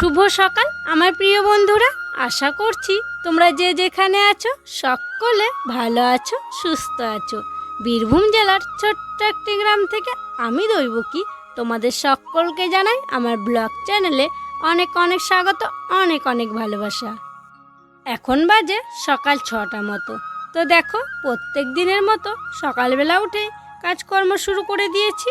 শুভ সকাল, আমার প্রিয় বন্ধুরা। আশা করছি তোমরা যে যেখানে আছো, সকলে ভালো আছো, সুস্থ আছো। বীরভূম জেলার ছোট্ট একটি গ্রাম থেকে আমি দৈবকী। তোমাদের সকলকে জানাই আমার ব্লগ চ্যানেলে অনেক অনেক স্বাগত, অনেক অনেক ভালোবাসা। এখন বাজে সকাল ছটা মতো। তো দেখো, প্রত্যেক দিনের মতো সকালবেলা উঠে কাজকর্ম শুরু করে দিয়েছি।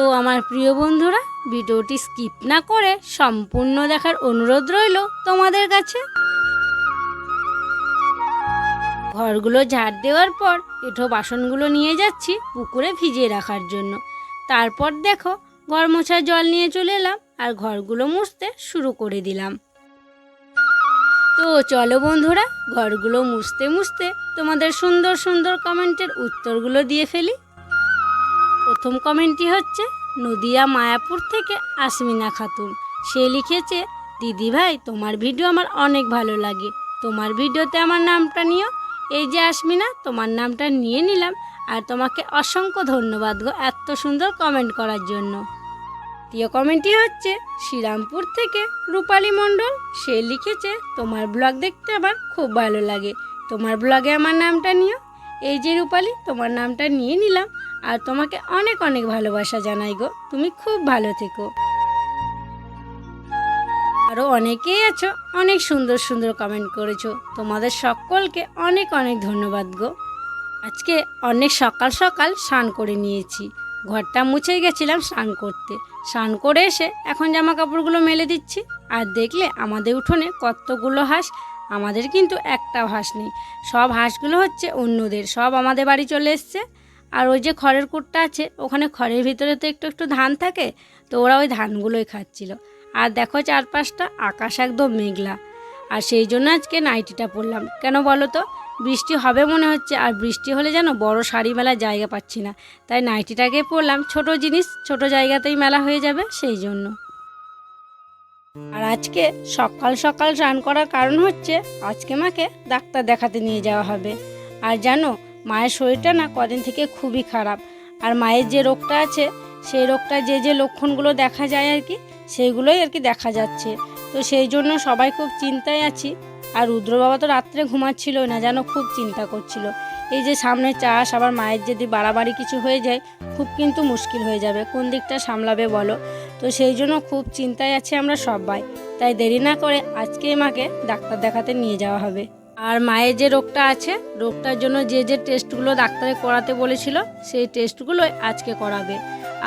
তো আমার প্রিয় বন্ধুরা, ভিডিওটি স্কিপ না করে সম্পূর্ণ দেখার অনুরোধ রইল তোমাদের কাছে। ঘরগুলো ঝাড় দেওয়ার পর এঁঠো বাসনগুলো নিয়ে যাচ্ছি পুকুরে ভিজিয়ে রাখার জন্য। তারপর দেখো ঘর মোছার জল নিয়ে চলে এলাম আর ঘরগুলো মুছতে শুরু করে দিলাম। তো চলো বন্ধুরা, ঘরগুলো মুছতে মুছতে তোমাদের সুন্দর সুন্দর কমেন্টের উত্তরগুলো দিয়ে ফেলি। প্রথম কমেন্টটি হচ্ছে, নদিয়া, মায়াপুর থেকে আসমিনা খাতুন। সে লিখেছে, দিদি ভাই, তোমার ভিডিও আমার অনেক ভালো লাগে। তোমার ভিডিওতে আমার নামটা নিও। এই যে আসমিনা, তোমার নামটা নিয়ে নিলাম আর তোমাকে অসংখ্য ধন্যবাদ গো এত সুন্দর কমেন্ট করার জন্য। দ্বিতীয় কমেন্টটি হচ্ছে, শ্রীরামপুর থেকে রূপালী মণ্ডল, সে লিখেছে, তোমার ব্লগ দেখতে আমার খুব ভালো লাগে। তোমার ব্লগে আমার নামটা নিও। এই যে রূপালী, তোমার নামটা নিয়ে নিলাম আর তোমাকে অনেক অনেক ভালোবাসা জানাই গো। তুমি খুব ভালো থেকো। আরও অনেকেই আছো, অনেক সুন্দর সুন্দর কমেন্ট করেছ। তোমাদের সকলকে অনেক অনেক ধন্যবাদ গো। আজকে অনেক সকাল সকাল স্নান করে নিয়েছি। ঘরটা মুছে গেছিলাম স্নান করতে। স্নান করে এসে এখন জামা কাপড়গুলো মেলে দিচ্ছি। আর দেখলে আমাদের উঠোনে কতগুলো হাঁস, আমাদের কিন্তু একটা হাঁস নেই। সব হাঁসগুলো হচ্ছে অন্যদের, সব আমাদের বাড়ি চলে এসছে। আর ওই যে খড়ের কুটটা আছে, ওখানে খড়ের ভিতরে তো একটু একটু ধান থাকে, তো ওরা ওই ধানগুলোই খাচ্ছিল। আর দেখো চারপাশটা আকাশ একদম মেঘলা। আর সেই জন্য আজকে নাইটিটা পরলাম কেন বলো তো? বৃষ্টি হবে মনে হচ্ছে, আর বৃষ্টি হলে যেন বড় শাড়ি মেলার জায়গা পাচ্ছি না। তাই নাইটিটাকে পরলাম ছোট জিনিস, ছোট জায়গাতেই মেলা হয়ে যাবে সেই জন্য। আর আজকে সকাল সকাল স্নান করার কারণ হচ্ছে, আজকে মাকে ডাক্তার দেখাতে নিয়ে যাওয়া হবে। আর জানো মায়ের শরীরটা না কদিন থেকে খুবই খারাপ। আর মায়ের যে রোগটা আছে, সেই রোগটা যে যে লক্ষণগুলো দেখা যায় আর কি, সেইগুলোই আর কি দেখা যাচ্ছে। তো সেই জন্য সবাই খুব চিন্তায় আছি। আর রুদ্র বাবা তো রাত্রে ঘুমাচ্ছিল না, যেন খুব চিন্তা করছিল। এই যে সামনে চাষ, আবার মায়ের যদি বাড়াবাড়ি কিছু হয়ে যায়, খুব কিন্তু মুশকিল হয়ে যাবে। কোন দিকটা সামলাবে বলো? তো সেই জন্য খুব চিন্তায় আছি আমরা সবাই। তাই দেরি না করে আজকেই মাকে ডাক্তার দেখাতে নিয়ে যাওয়া হবে। আর মায়ের যে রোগটা আছে, রোগটার জন্য যে যে টেস্টগুলো ডাক্তারে করাতে বলেছিল, সেই টেস্টগুলো আজকে করাবে।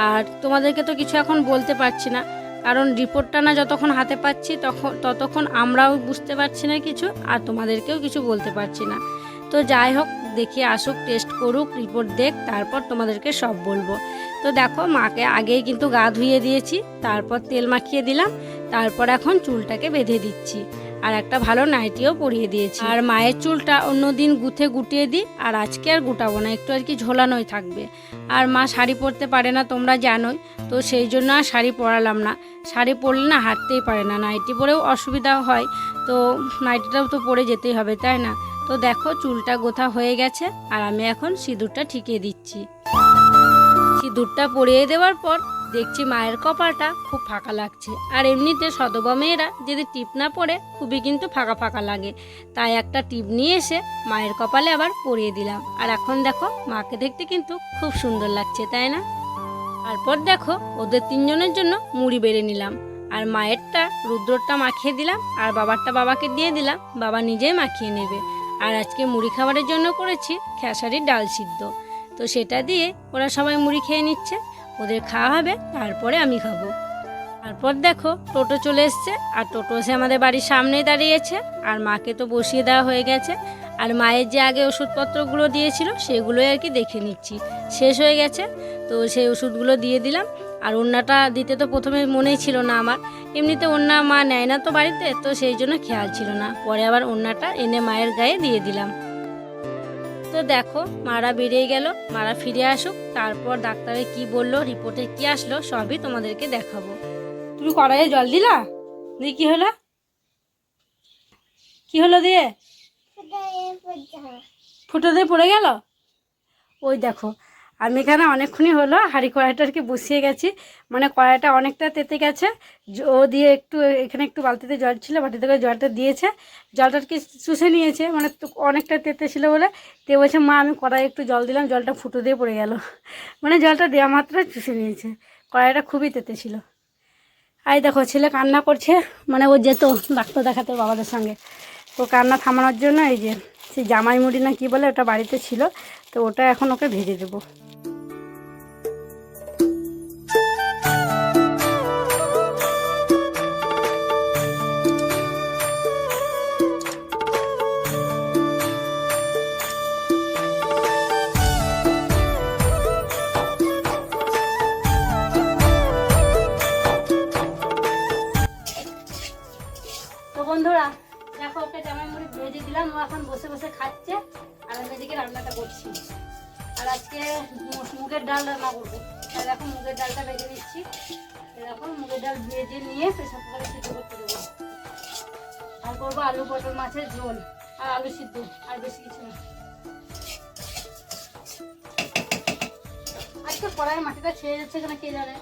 আর তোমাদেরকে তো কিছু এখন বলতে পারছি না, কারণ রিপোর্টটা না যতক্ষণ হাতে পাচ্ছি, তখন, ততক্ষণ আমরাও বুঝতে পারছি না কিছু, আর তোমাদেরকেও কিছু বলতে পারছি না। তো যাই হোক, দেখি আসুক টেস্ট করুক, রিপোর্ট দেখ, তারপর তোমাদেরকে সব বলব। তো দেখো, মাকে আগেই কিন্তু গা ধুয়ে দিয়েছি, তারপর তেল মাখিয়ে দিলাম, তারপর এখন চুলটাকে বেঁধে দিচ্ছি। আর একটা ভালো নাইটিও পরিয়ে দিয়েছি। আর মায়ের চুলটা অন্য দিন গুথে গুটিয়ে দিই, আর আজকে আর গুটাবো না, একটু আর কি ঝোলানোই থাকবে। আর মা শাড়ি পরতে পারে না, তোমরা জানোই, তো সেই জন্য আর শাড়ি পরালাম না। শাড়ি পরলে না হাঁটতেই পারে না, নাইটি পরেও অসুবিধা হয়, তো নাইটিটাও তো পরে যেতেই হবে, তাই না? তো দেখো চুলটা গোথা হয়ে গেছে, আর আমি এখন সিঁদুরটা ঠিকিয়ে দিচ্ছি। সিঁদুরটা পরিয়ে দেওয়ার পর দেখছি মায়ের কপালটা খুব ফাঁকা লাগছে। আর এমনিতে সদবা মেয়েরা যদি টিপ না পরে খুবই কিন্তু ফাঁকা ফাঁকা লাগে। তাই একটা টিপ নিয়ে এসে মায়ের কপালে আবার পরিয়ে দিলাম। আর এখন দেখো, মাকে দেখতে কিন্তু খুব সুন্দর লাগছে, তাই না? তারপর দেখো, ওদের তিনজনের জন্য মুড়ি বেড়ে নিলাম। আর মায়েরটা রুদ্রটা মাখিয়ে দিলাম, আর বাবারটা বাবাকে দিয়ে দিলাম, বাবা নিজেই মাখিয়ে নেবে। আর আজকে মুড়ি খাবারের জন্য করেছি খেসারির ডাল সিদ্ধ। তো সেটা দিয়ে ওরা সবাই মুড়ি খেয়ে নিচ্ছে। ওদের খাওয়া হবে, তারপরে আমি খাব। তারপর দেখো, টোটো চলে এসছে, আর টোটো এসে আমাদের বাড়ির সামনেই দাঁড়িয়েছে, আর মাকে তো বসিয়ে দেওয়া হয়ে গেছে। আর মায়ের যে আগে ওষুধপত্রগুলো দিয়েছিল, সেগুলোই আর কি দেখে নিচ্ছি। শেষ হয়ে গেছে, তো সেই ওষুধগুলো দিয়ে দিলাম। আর ওড়নাটা দিতে তো প্রথমে মনেই ছিল না আমার। এমনিতে ওড়না মা নেয় না তো বাড়িতে, তো সেই জন্য খেয়াল ছিল না। পরে আবার ওড়নাটা এনে মায়ের গায়ে দিয়ে দিলাম। তো দেখো মারা বেরিয়ে গেল মারা ফিরে আসুক তারপর ডাক্তারে কি বলল রিপোর্টে কি আসলো সবই তোমাদেরকে দেখাবো। তুমি কড়াইয়ে জল দিলা? দিয়ে কি হলো? কি হলো দিয়ে? ফুটো দিয়ে পড়ে গেল? ওই দেখো আমি এখানে অনেকক্ষণই হলো, হাঁড়ি কড়াইটা আর কি বসিয়ে গেছি। মানে কড়াইটা অনেকটা তেতে গেছে। ও দিয়ে একটু, এখানে একটু বালতিতে জল ছিল বাটিতে করে জলটা দিয়েছে। জলটা আর কি চুষে নিয়েছে মানে অনেকটা তেতে ছিল বলে। তে বলছে, মা, আমি কড়াই একটু জল দিলাম, জলটা ফুটো দিয়ে পড়ে গেল। মানে জলটা দেওয়া মাত্র চুষে নিয়েছে। কড়াইটা খুবই তেতে ছিল। আই দেখো, ছেলে কান্না করছে মানে ও যেত ডাক্তার দেখাতে বাবাদের সঙ্গে। তো কান্না থামানোর জন্য এই যে, সেই জামাই মুড়ি না কি বলে, ওটা বাড়িতে ছিল। তো ওটা এখন ওকে ভেজে দেবো। দিলাম ও এখন বসে বসে খাচ্ছে, আর আমি এদিকে রান্নাটা করছি। আর আজকে মুগের ডাল রান্না করব। আর দেখো মুগের ডালটা ভেজে দিচ্ছি এরকম মুগের ডাল ভেজে নিয়ে প্রেসার কুকারে সিদ্ধ করতে দেবো। আর করব আলু, পটল, মাছের ঝোল, আর আলু সিদ্ধ, আর বেশি কিছু না। আজকে কড়াই মাটিটা ছেড়ে যাচ্ছে কেন কে জানে?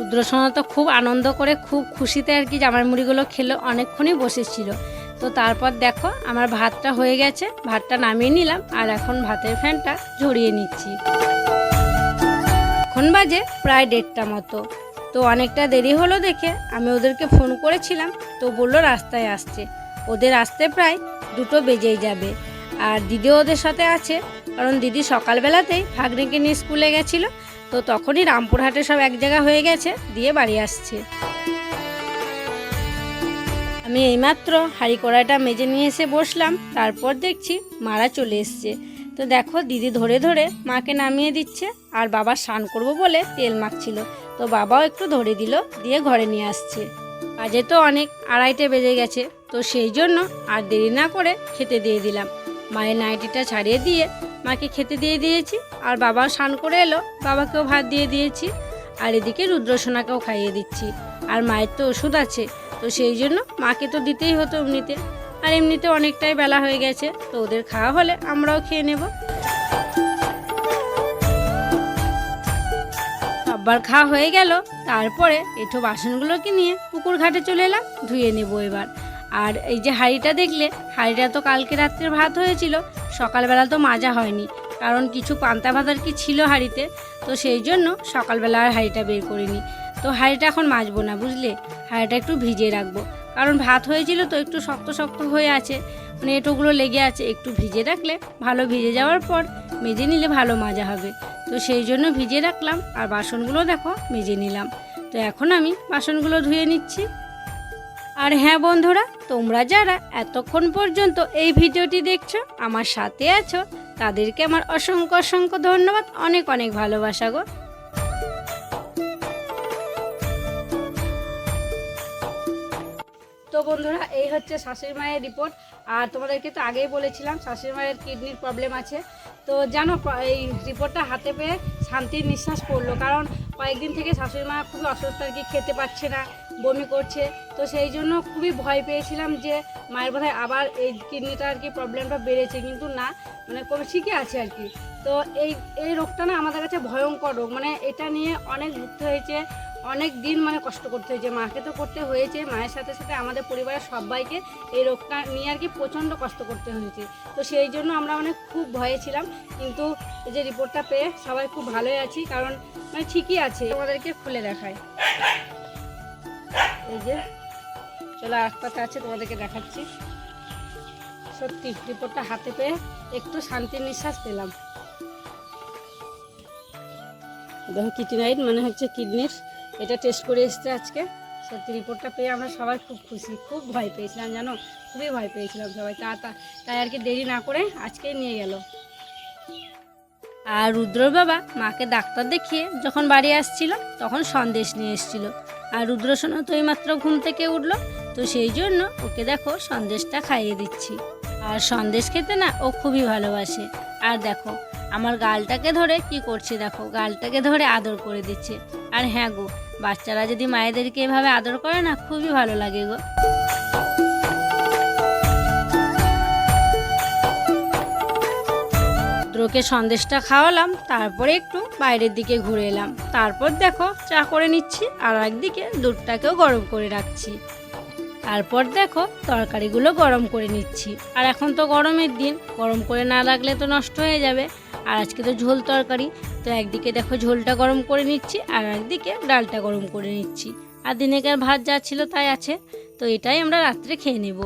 রুদ্রসোনা তো খুব আনন্দ করে, খুব খুশিতে আর কি জামার মুড়িগুলো খেলো, অনেকক্ষণই বসেছিল। তো তারপর দেখো, আমার ভাতটা হয়ে গেছে, ভাতটা নামিয়ে নিলাম, আর এখন ভাতের ফ্যানটা ঝরিয়ে নিচ্ছি। এখন বাজে প্রায় দেড়টা মতো। তো অনেকটা দেরি হলো দেখে আমি ওদেরকে ফোন করেছিলাম, তো বলল রাস্তায় আসছে। ওদের আসতে প্রায় দুটো বেজেই যাবে। আর দিদিও ওদের সাথে আছে, কারণ দিদি সকালবেলাতেই ভাগ্নিকে নিয়ে স্কুলে গেছিল তো তখনই রামপুরহাটে সব এক জায়গা হয়ে গেছে, দিয়ে বাড়ি আসছে। আমি এইমাত্র হাঁড়ি কড়াইটা মেজে নিয়ে এসে বসলাম, তারপর দেখছি মারা চলে এসছে। তো দেখো, দিদি ধরে ধরে মাকে নামিয়ে দিচ্ছে, আর বাবা স্নান করব বলে তেল মাখছিল। তো বাবাও একটু ধরে দিল, দিয়ে ঘরে নিয়ে আসছে। বাজে তো অনেক, আড়াইটে বেজে গেছে। তো সেই জন্য আর দেরি না করে খেতে দিয়ে দিলাম। মায়ের নাইটিটা ছাড়িয়ে দিয়ে মাকে খেতে দিয়ে দিয়েছি, আর বাবা স্নান করে এলো, বাবাকেও ভাত দিয়ে দিয়েছি, আর এদিকে রুদ্রসোনাকেও খাইয়ে দিচ্ছি, আর মায়ের তো ওষুধ আছে, তো সেই জন্য মাকে তো দিতেই হতো এমনিতে, আর এমনিতে অনেকটাই বেলা হয়ে গেছে, তো ওদের খাওয়া হলে আমরাও খেয়ে নেব। সবার খাওয়া হয়ে গেল, তারপরে একটু বাসনগুলোকে নিয়ে পুকুর ঘাটে চলে এলাম, ধুয়ে নেব এবার, আর এই যে হাঁড়িটা দেখলে, হাঁড়িটা তো কালকে রাত্রের ভাত হয়েছিল সকালবেলা তো মাজা হয়নি, কারণ কিছু পান্তা ভাত আর কি ছিল হাঁড়িতে? তো সেই জন্য সকালবেলা আর হাঁড়িটা বের করিনি। তো হাঁড়িটা এখন মাজবো না, বুঝলে? হাঁড়িটা একটু ভিজিয়ে রাখব। কারণ ভাত হয়েছিল তো একটু শক্ত শক্ত হয়ে আছে মানে এটোগুলো লেগে আছে, একটু ভিজে রাখলে ভালো ভিজে যাওয়ার পর মেজে নিলে ভালো মাজা হবে। তো সেই জন্য ভিজিয়ে রাখলাম, আর বাসনগুলো দেখো, মেজে নিলাম। তো এখন আমি বাসনগুলো ধুয়ে নিচ্ছি। আর হ্যাঁ বন্ধুরা, তোমরা যারা এতক্ষণ পর্যন্ত এই ভিডিওটি দেখছ, আমার সাথে আছো, তাদেরকে আমার অসংখ্য অসংখ্য ধন্যবাদ, অনেক অনেক ভালোবাসা গো। তো বন্ধুরা, এই হচ্ছে শাশুড়ি মায়ের রিপোর্ট। আর তোমাদেরকে তো আগেই বলেছিলাম, শাশুড়ি মায়ের কিডনির প্রবলেম আছে। তো জানো এই রিপোর্টটা হাতে পেয়ে শান্তির নিঃশ্বাস পড়ল। কারণ কয়েকদিন থেকে শাশুড়ি মা খুবই অসুস্থ আর কি, খেতে পারছে না। বমি করছে। তো সেই জন্য খুবই ভয় পেয়েছিলাম যে মায়ের বোধহয় আবার এই কিডনিটা আর কি প্রবলেমটা বেড়েছে। কিন্তু না মানে কোনো ঠিকই আছে আর কি। তো এই এই রোগটা না আমাদের কাছে ভয়ঙ্কর রোগ। মানে এটা নিয়ে অনেক ভুগতে হয়েছে, অনেক দিন মানে কষ্ট করতে হয়েছে। মাকে তো করতে হয়েছে, মায়ের সাথে সাথে আমাদের পরিবারের সবাইকে এই রোগটা নিয়ে আর কি প্রচণ্ড কষ্ট করতে হয়েছে। তো সেই জন্য আমরা মানে খুব ভয়ে ছিলাম। কিন্তু এই যে রিপোর্টটা পেয়ে সবাই খুব ভালোই আছি, কারণ মানে ঠিকই আছে। আমাদেরকে খুলে দেখায় এই যে, চলো আশপাশে আছে তোমাদেরকে দেখাচ্ছি। সত্যি, রিপোর্টটা হাতে পেয়ে একটু শান্তির নিঃশ্বাস পেলাম। দেখো কিডনাইট মানে হচ্ছে কিডনির, এটা টেস্ট করে এসছে আজকে। সত্যি, রিপোর্টটা পেয়ে আমরা সবাই খুব খুশি, খুব ভয় পেয়েছিলাম, জানো? খুবই ভয় পেয়েছিলাম সবাই। তা- তাই আর কি দেরি না করে আজকেই নিয়ে গেল। আর রুদ্রর বাবা মাকে ডাক্তার দেখিয়ে যখন বাড়ি আসছিল, তখন সন্দেশ নিয়ে এসেছিল। আর রুদ্রসোনা তো এইমাত্র ঘুম থেকে উঠল, তো সেই জন্য ওকে দেখো সন্দেশটা খাইয়ে দিচ্ছি। আর সন্দেশ খেতে না ও খুবই ভালোবাসে। আর দেখো, আমার গালটাকে ধরে কি করছে দেখো, গালটাকে ধরে আদর করে দিচ্ছে। আর হ্যাঁ গো, বাচ্চারা যদি মায়েদেরকে এভাবে আদর করে না, খুবই ভালো লাগে গো। রুদ্রকে সন্দেশটা খাওয়ালাম, তারপরে একটু বাইরের দিকে ঘুরে এলাম। তারপর দেখো, চা করে নিচ্ছি আর একদিকে দুধটাকেও গরম করে রাখছি। তারপর দেখো, তরকারিগুলো গরম করে নিচ্ছি। আর এখন তো গরমের দিন, গরম করে না রাখলে তো নষ্ট হয়ে যাবে। আর আজকে তো ঝোল তরকারি, তো একদিকে দেখো ঝোলটা গরম করে নিচ্ছি আর একদিকে ডালটা গরম করে নিচ্ছি। আর দিনেকার ভাত যা ছিল তাই আছে, তো এটাই আমরা রাত্রে খেয়ে নেব।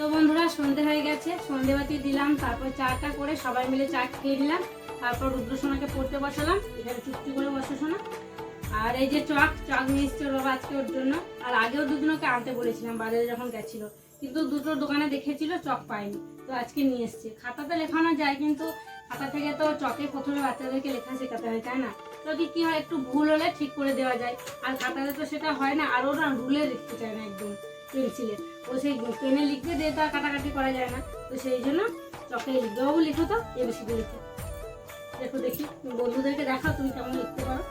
তো বন্ধুরা, সন্ধে হয়ে গেছে। সন্ধেবাতি দিলাম, তারপর চাটা করে সবাই মিলে চা খেয়ে নিলাম। তারপর রুদ্রসোনাকে পড়তে বসালাম। এখানে চুপটি করে বসে শোনা আর এই যে চক চক নিয়ে এসছে ওর আজকে ওর জন্য। আর আগেও দুজনকে আনতে বলেছিলাম, বাজারে যখন গেছিল। কিন্তু দুটো দোকানে দেখেছিল, চক পাইনি তো আজকে নিয়ে এসছে। খাতাতে লেখানো যায়, কিন্তু খাতা থেকে তো চকে প্রথমে বাচ্চাদেরকে লেখা শেখাতে হয়, তাই না? যদি কি হয়, একটু ভুল হলে ঠিক করে দেওয়া যায়। আর খাতাতে তো সেটা হয় না, আর ওরা রুলে লিখতে চায় না একদম। পেন্সিলে ও সেই পেনে লিখতে দিয়ে আর কাটাকাটি করা যায় না। তো সেই জন্য চকে লিখবে। বাবু, লিখো তো এবিসিডি লিখো। দেখো, দেখি। বন্ধুদেরকে দেখাও, তুমি কেমন লিখতে পারো।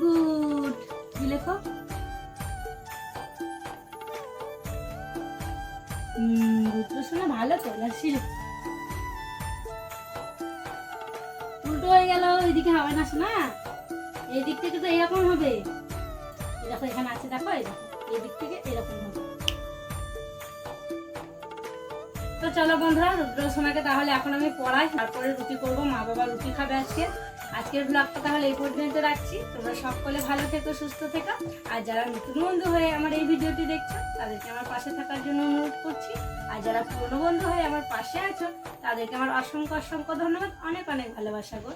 গুড। কি লেখো? রুদ্র শোনা ভালো তো লাসি উল্টো হয়ে গেল, ওইদিকে হবে না শোনা। এই দিক থেকে তো এরকম হবে। দেখো, এখানে আছে, দেখো, এই দিক থেকে এরকম হবে। তো চলো বন্ধুরা রুদ্র সোনাকে তাহলে এখন আমি পড়াই, তারপরে রুটি করব, মা বাবা রুটি খাবে আজকে। আজকের ব্লগটা তাহলে এই পর্যন্ত রাখছি। তোমরা সকলে ভালো থেকো, সুস্থ থেকো। আর যারা নতুন বন্ধু হয়ে আমার এই ভিডিওটি দেখছ, তাদেরকে আমার পাশে থাকার জন্য অনুরোধ করছি। আর যারা পুরনো বন্ধু হয়ে আমার পাশে আছো, তাদেরকে আমার অসংখ্য অসংখ্য ধন্যবাদ। অনেক অনেক ভালোবাসা গো।